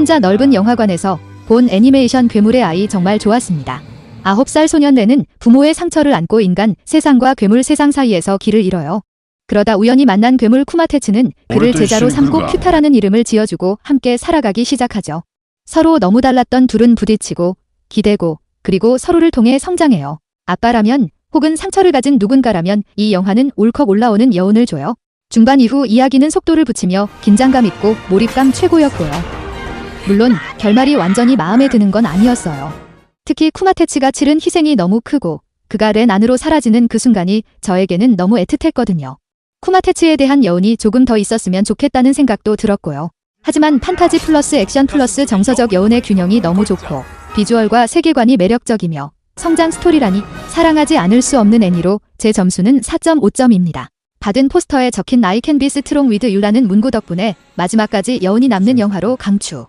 혼자 넓은 영화관에서 본 애니메이션 괴물의 아이 정말 좋았습니다. 9살 소년네는 부모의 상처를 안고 인간 세상과 괴물 세상 사이에서 길을 잃어요. 그러다 우연히 만난 괴물 쿠마테츠는 그를 제자로 삼고. 큐타라는 이름을 지어주고 함께 살아가기 시작하죠. 서로 너무 달랐던 둘은 부딪히고 기대고 그리고 서로를 통해 성장해요. 아빠라면 혹은 상처를 가진 누군가라면 이 영화는 울컥 올라오는 여운을 줘요. 중반 이후 이야기는 속도를 붙이며 긴장감 있고 몰입감 최고였고요. 물론 결말이 완전히 마음에 드는 건 아니었어요. 특히 쿠마테츠가 치른 희생이 너무 크고 그가 렌 안으로 사라지는 그 순간이 저에게는 너무 애틋했거든요. 쿠마테츠에 대한 여운이 조금 더 있었으면 좋겠다는 생각도 들었고요. 하지만 판타지 플러스 액션 플러스 정서적 여운의 균형이 너무 좋고 비주얼과 세계관이 매력적이며 성장 스토리라니 사랑하지 않을 수 없는 애니로 제 점수는 4.5점입니다. 받은 포스터에 적힌 can be strong with you라는 문구 덕분에 마지막까지 여운이 남는 영화로 강추.